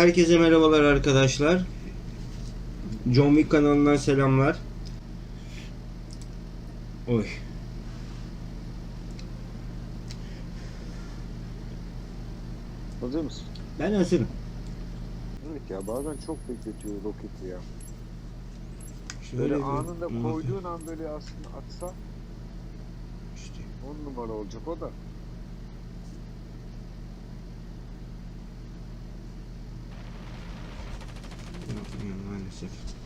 Herkese merhabalar arkadaşlar. John Wick kanalından selamlar. Oy. Hazır mısın? Ben hazırım. Evet ya bazen çok bekletiyor roketi ya. Şöyle Böyle bir- anında koyduğun an böyle aslında atsa İşte. 10 numara olacak o da. месяцев.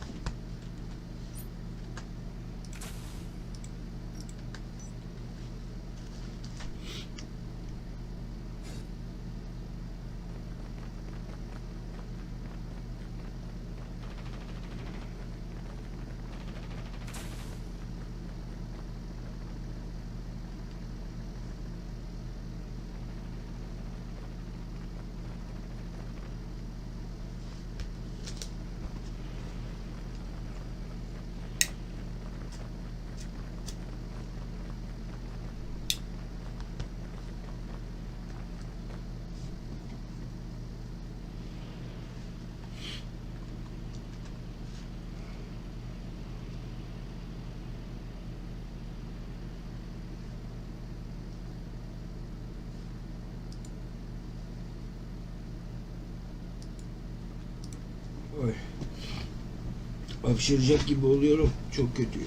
Oy. Hapşıracak gibi oluyorum. Çok kötü.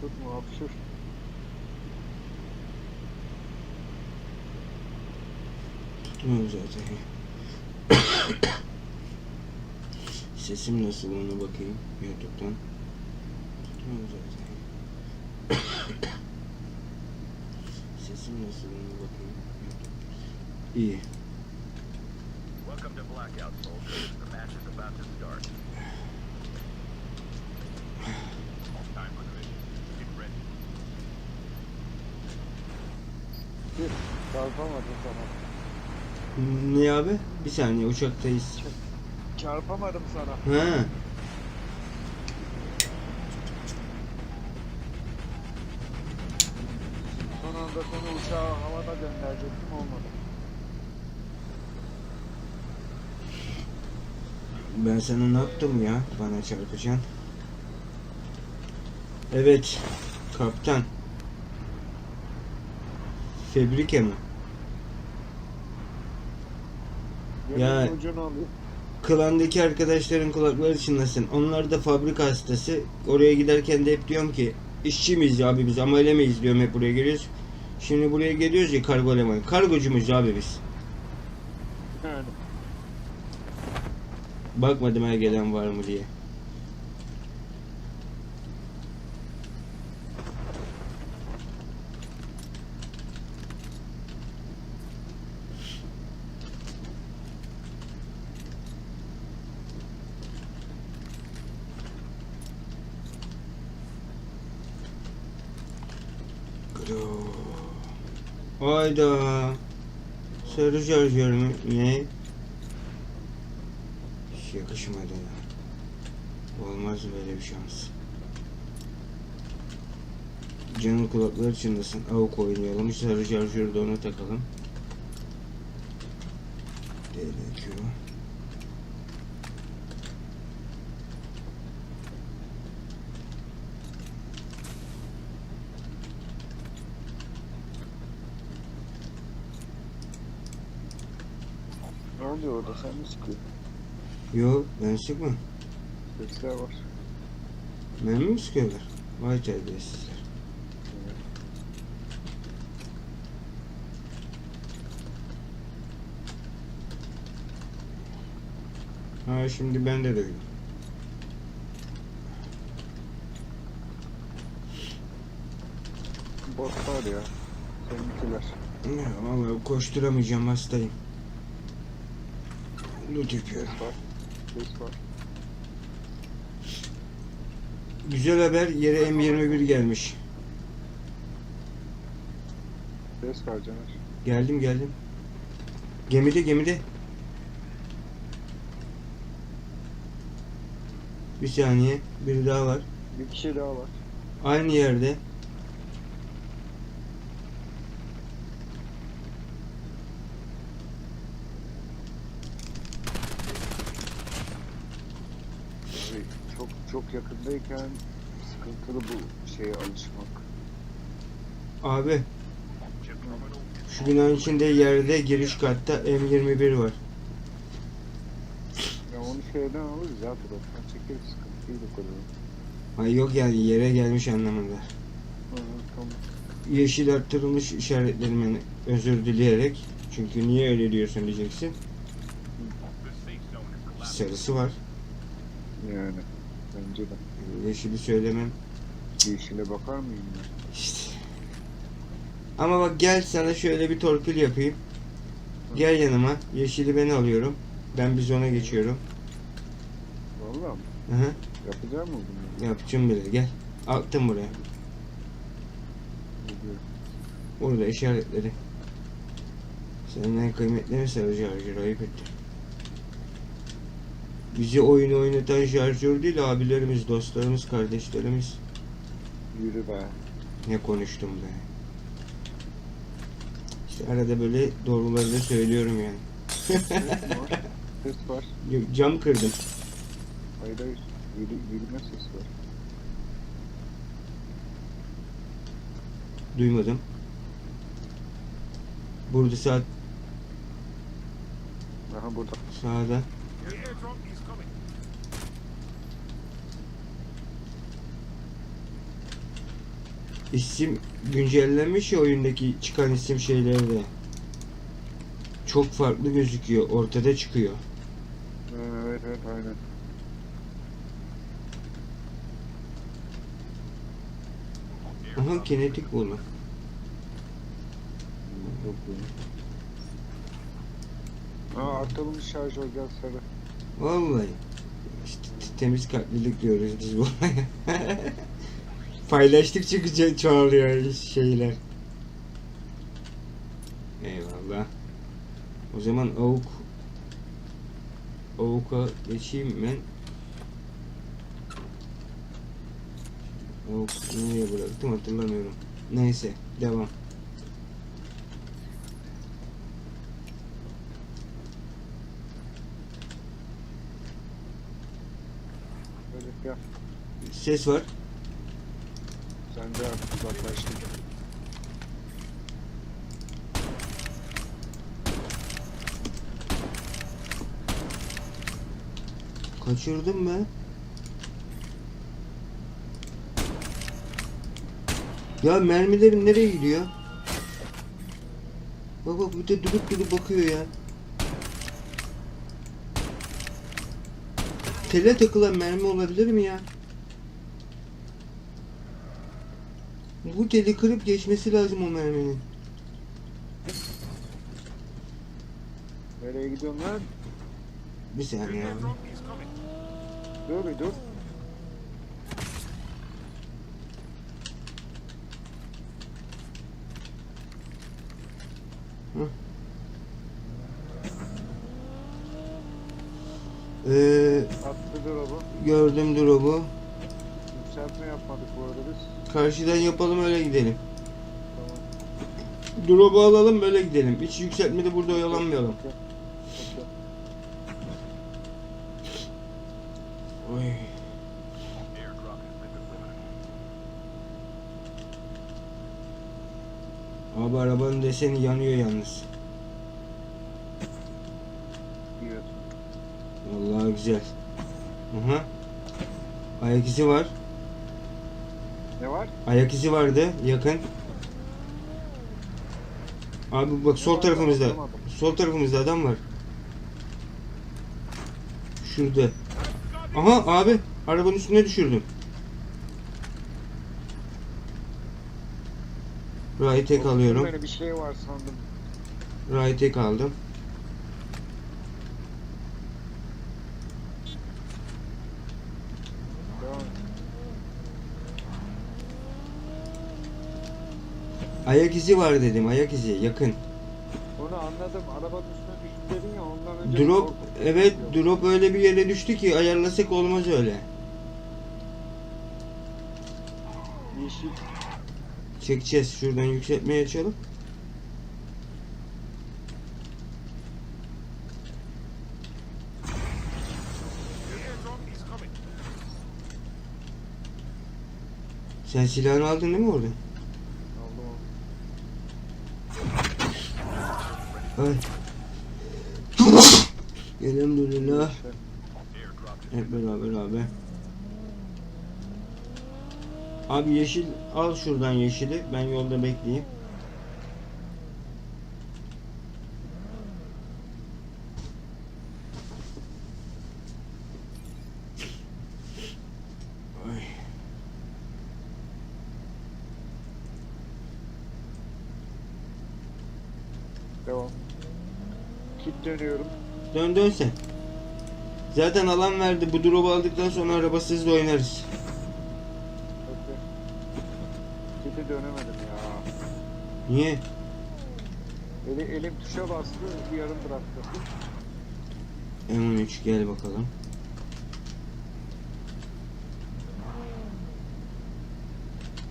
Tutma hapşır. Tutmuyorum zaten. Sesim nasıl ona bakayım YouTube'dan. Tutmuyorum zaten. Sesim nasıl ona bakayım. İyi. Blackout, soldiers. The match is about to start. Time ready. Get ready. Çarpamadım sana. Ne abi? Bir saniye uçaktayız. Çarpamadım sana. Ha. Son anda seni uçağa havada gönderecektim olmadı. Ben sana ne yaptım ya? Bana çarpacaksın. Evet. Kaptan. Febrike mi? Ya-. Klandaki arkadaşların kulakları çınlasın. Onlar da fabrika hastası. Oraya giderken de hep diyorum ki işçi miyiz abi biz amele miyiz diyorum hep buraya geliyoruz. Şimdi buraya geliyoruz ya kargo elemanı. Kargocu muyuz abi biz? Yani. Bakmadım her gelen var mı diye. Hayda. Sarı şarjör mü? Ne? Yakışmadı ya. Olmaz böyle bir şans. Canın kulakları çınlasın. Avuk oynayalım. Sarı şarjörü de ona takalım. DLQ. Ne oluyor orada sen mi sıkıyorsun? Yo ben sıkma. Sesler var. Memnun mu sıkıyorlar? Vay terbiyesizler. Ha şimdi ben de duydum. Botlar ya. Seninkiler. Ya vallahi koşturamayacağım hastayım. Loot yapıyorum. Güzel haber yere M21 gelmiş. Ses var Caner. Geldim geldim. Gemide gemide. Bir saniye. Biri daha var. Bir kişi daha var. Aynı yerde. Çok yakındayken sıkıntılı bu şeye alışmak. Abi şu binanın içinde yerde giriş katta M21 var. Ya onu şeyden alırız ya taraftan çekeriz sıkıntı değil o kadar. Ay yok yani yere gelmiş anlamında. Hı hı, tamam. Yeşil arttırılmış işaretlerimin özür dileyerek. Çünkü niye öyle diyorsun diyeceksin. Sarısı var. Yani bence de. Yeşili söylemem. Yeşile bakar mıyım ya? İşte. Ama bak gel sana şöyle bir torpil yapayım. Gel yanıma. Yeşili ben alıyorum. Ben bizona geçiyorum. Valla mı? Hı hı. Yapacak mı bunu? Yapacağım bile. Gel. Attım buraya. Biliyorum. Orada işaretleri. Senden kıymetli mi sarı şarjör? Ayıp. Bizi oyun oynatan şarjör değil abilerimiz, dostlarımız, kardeşlerimiz. Yürü be. Ne konuştum be. İşte arada böyle doğruları da söylüyorum yani. Ses var. Var. Cam kırdım. Hayır hayır. Yürü, yürüme sesi var. Duymadım. Burada saat Aha burada. sağda. İsim güncellenmiş ya oyundaki çıkan isim şeyleri de. Çok farklı gözüküyor. Ortada çıkıyor. Evet evet aynen. Aha kinetik ya. Aa arttırılmış şarj gel sarı. Vallahi. İşte temiz kalplilik diyoruz biz bu. Paylaştıkça güzel çoğalıyor şeyler. Eyvallah. O zaman avuk avuka geçeyim ben. Avuk nereye bıraktım hatırlamıyorum. Neyse devam. Böyle gel. Ses var. Sen de artık uzaklaştın. Kaçırdım be. Ya mermilerim nereye gidiyor? Bak bak bir de durup durup bakıyor ya. Tele takılan mermi olabilir mi ya? Bu teli kırıp geçmesi lazım o merminin. Nereye gidiyorsun lan? Bir saniye abi. Dur bir dur. Ee, Attı drop'u. gördüm drop'u. Yükseltme yapmadık bu arada biz. Karşıdan yapalım öyle gidelim. Tamam. Drop'u alalım böyle gidelim. Hiç yükseltmede burada oyalanmayalım. Oy. Abi arabanın deseni yanıyor yalnız. Vallahi güzel. Aha. Ayak izi var. Ne var? Ayak izi vardı yakın. Abi bak sol tarafımızda. Sol tarafımızda adam var. Şurada. Aha abi arabanın üstüne düşürdüm. Right tek alıyorum. Böyle bir şey var sandım. Right tek aldım. Devam et. Ayak izi var dedim ayak izi yakın. Onu anladım. Arabanın üstüne düştü dedin ya ondan önce... Drop evet drop öyle bir yere düştü ki ayarlasak olmaz öyle. Yeşil. Çekeceğiz şuradan yükseltmeye açalım. Sen silahını aldın değil mi orada? Aldım Ay. Elhamdülillah. Hep beraber abi. Abi yeşil al şuradan yeşili. Ben yolda bekleyeyim. Ay. Devam. Kit dönüyorum. Dön dön sen. Zaten alan verdi. Bu drop'u aldıktan sonra arabasız da oynarız. Kit'e dönemedim ya. Niye? Eli, elim tuşa bastı, bir yarım bıraktı. M13 gel bakalım.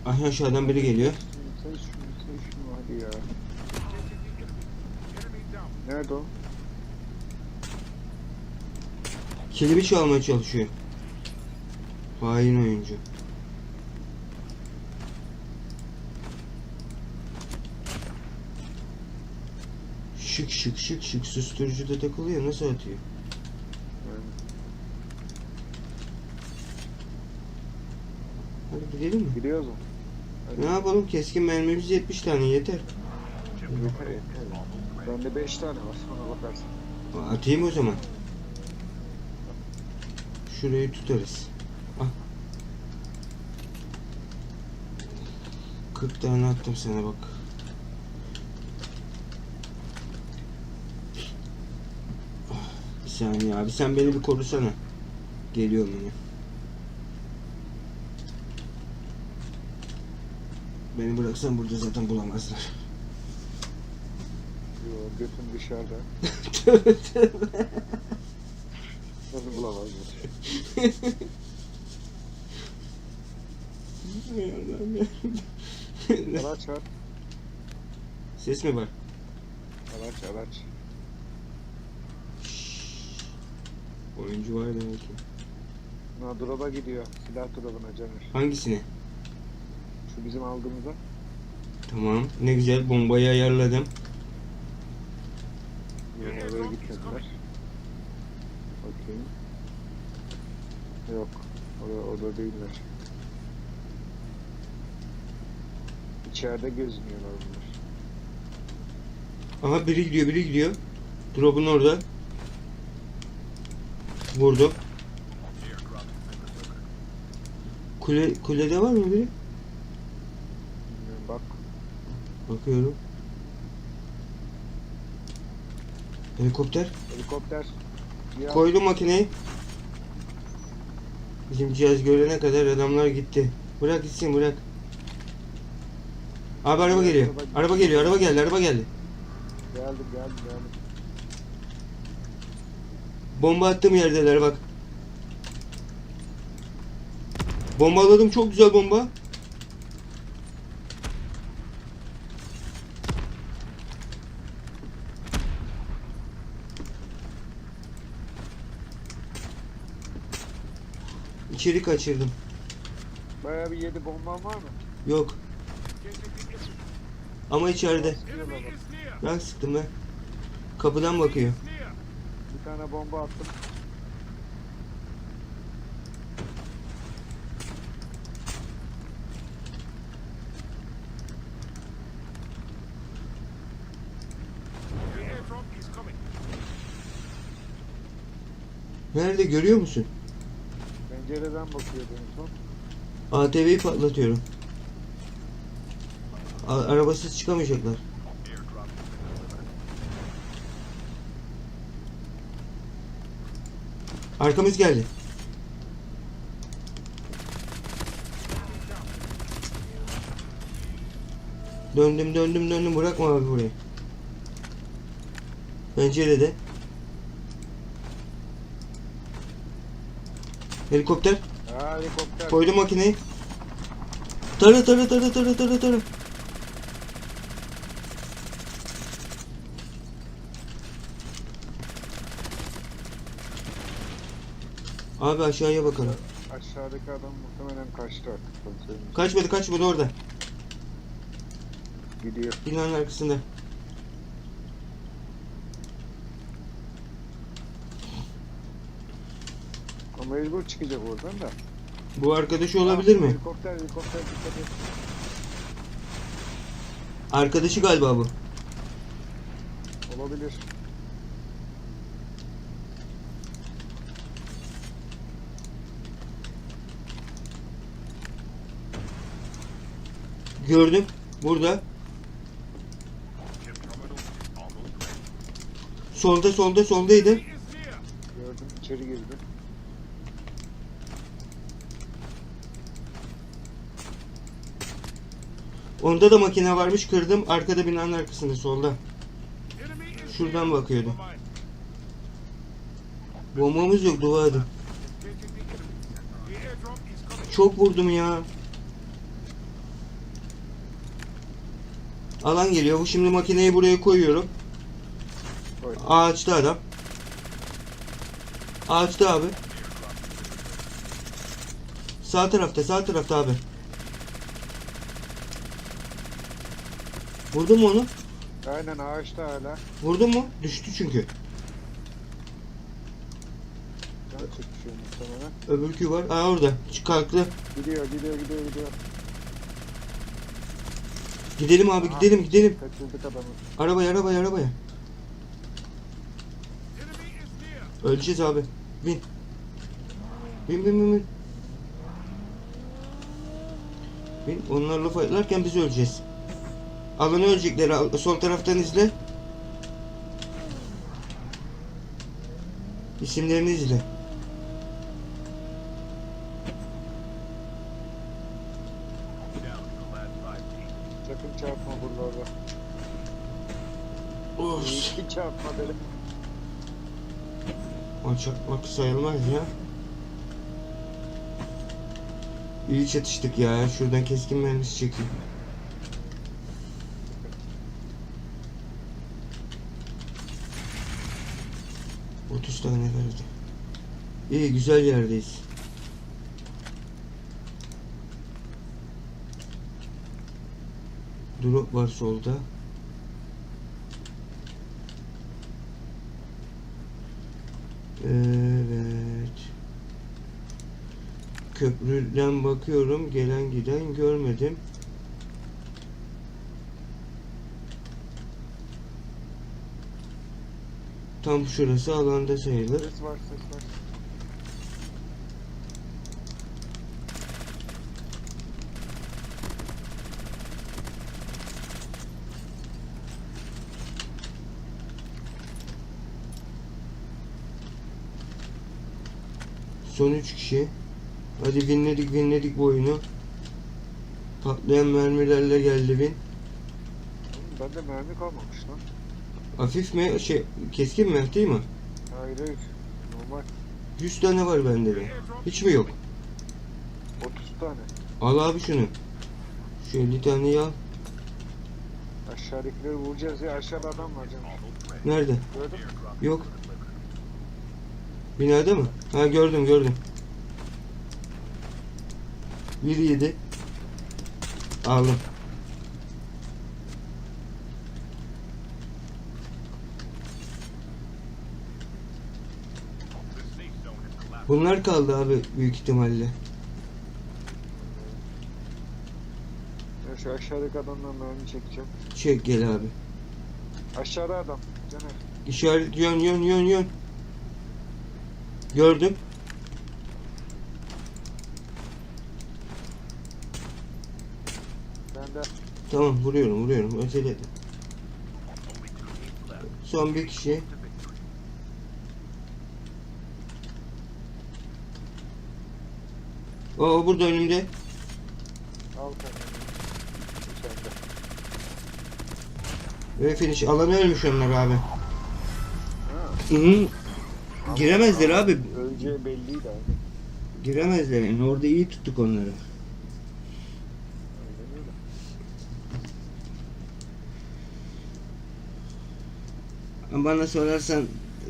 Ah aşağıdan biri geliyor. Sen şunu hadi ya. Nerede o? Kilimi çalmaya çalışıyor. Hain oyuncu. Şık şık şık şık susturucuda takılıyor nasıl atıyor? Hadi gidelim mi? gidiyoruz mu? Ne yapalım keskin mermimiz 70 tane yeter. Bende 5 tane var, bakarsın. Atayım o zaman. Şurayı tutarız. Al. 40 tane attım sana bak. Bir saniye abi sen beni bir korusana. Geliyorum yine. Beni bıraksan burada zaten bulamazlar. Yo, götüm dışarıda. Nasıl bulamazlar? Araç var. Ses mi var? Araç araç. Oyuncu var demek ki. Ha drop'a gidiyor. Silah drop'una Caner. Hangisine? Şu bizim aldığımızda. Tamam. Ne güzel bombayı ayarladım. Oraya gitmediler. Bakayım. Yok. Orada, orada değiller. İçeride geziniyorlar bunlar. Aha biri gidiyor, biri gidiyor. Drop'un orada. Delivered. Kule, kulede var mı biri? Bilmiyorum, Bak. Bakıyorum. Helikopter. Helikopter. Ya, Koydum makineyi. Bizim cihaz görene kadar adamlar gitti. Bırak gitsin bırak. Abi araba geliyor. Araba geliyor. Araba geldi. Araba geldi. Geldim geldim geldim. Bomba attığım yerdeler bak. Bombaladım çok güzel bomba. İçeri kaçırdım. Bayağı bir yedi bomban var mı? Yok. Ama içeride. Ben sıktım ben. Kapıdan bakıyor. Bir tane bomba attım. Nerede görüyor musun? Pencereden bakıyordu en son. ATV'yi patlatıyorum. A- arabasız çıkamayacaklar. Arkamız geldi. Döndüm döndüm döndüm bırakma abi burayı. Pencerede. Helikopter. Ha helikopter. Koydum makineyi. Tara tara tara tara tara tara. Abi aşağıya bakalım. Aşağıdaki adam muhtemelen kaçtı artık. Kaçmadı kaçmadı orada. Gidiyor. Binanın arkasında. Mecbur çıkacak oradan da. Bu arkadaşı olabilir mi? Helikopter helikopter dikkat et. Arkadaşı galiba bu. Olabilir. Gördüm. Burada. Solda solda soldaydı. Gördüm içeri girdi. Onda da makine varmış kırdım. Arkada binanın arkasında solda. Şuradan bakıyordu. Bombamız yok dua edin. Çok vurdum ya. Alan geliyor. Bu şimdi makineyi buraya koyuyorum. Koy. Ağaçta adam. Ağaçta abi. Sağ tarafta, sağ tarafta abi. Vurdun mu onu? Aynen ağaçta hala. Vurdun mu? Düştü çünkü. Can çekişiyor muhtemelen. Öbürkü var. Aa orada. Çık kalktı. Gidiyor gidiyor gidiyor gidiyor. Gidelim abi gidelim gidelim. Kaçırdık adamı. Arabaya arabaya arabaya. Öleceğiz abi. Bin. Bin bin bin bin. Bin. Onlarla fightlarken biz öleceğiz. Alanı ölecekler. Al- Sol taraftan izle. İsimlerini izle. Sakın çarpma buralarda. Of. İyi çarpma dedim. Alçakmak sayılmaz ya. İyi çatıştık ya. Şuradan keskin mermisi çekeyim. Otuz tane verdi. İyi güzel yerdeyiz. Drop var solda. Evet. Köprüden bakıyorum. Gelen giden görmedim. Tam şurası alanda sayılır. Ses var ses var. Son 3 kişi. Hadi winledik winledik bu oyunu. Patlayan mermilerle geldi. Oğlum Bende mermi kalmamış lan. Hafif mi? Şey, keskin mi? Değil mi? Hayır hayır. Normal. 100 tane var bende de. Hiç mi yok? 30 tane. Al abi şunu. Şu 50 taneyi al. Aşağıdakileri vuracağız ya. Aşağıda adam var canım. Nerede? Gördün mü? Yok. Binada mı? Ha gördüm gördüm. Biri yedi. Aldım. Bunlar kaldı abi büyük ihtimalle. Ya şu aşağıdaki adamdan mermi çekeceğim. Çek gel abi. Aşağıda adam. Caner. İşaret yön yön yön yön. Gördüm. Ben de Tamam vuruyorum vuruyorum. Left. Son bir kişi. O, burada önümde. al. Ve finish. Alanı ölmüş onlar abi. Hı -hı. Giremezler abi. Öleceği belliydi abi. Giremezler. Yani orada iyi tuttuk onları. Öyle. Bana sorarsan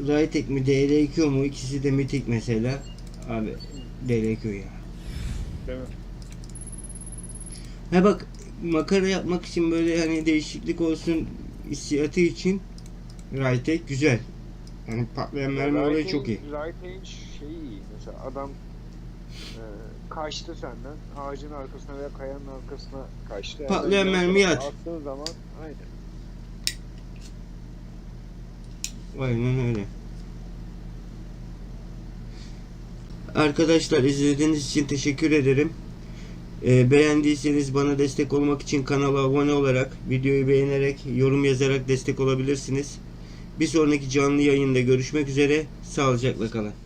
Raytek mi DL2 mu ikisi de mitik mesela. Abi DL2 ya. Değil mi? Ha bak makara yapmak için böyle hani değişiklik olsun hissiyatı için Raytek güzel. Yani patlayan mermi olayı çok iyi. Lightning şey iyi. Mesela adam e, kaçtı senden. Ağacın arkasına veya kayanın arkasına kaçtı. Patlayan Hemen mermiyi yan at. Attığın zaman aynen. Aynen öyle. Arkadaşlar izlediğiniz için teşekkür ederim. Ee, beğendiyseniz bana destek olmak için kanala abone olarak, videoyu beğenerek, yorum yazarak destek olabilirsiniz. Bir sonraki canlı yayında görüşmek üzere. Sağlıcakla kalın.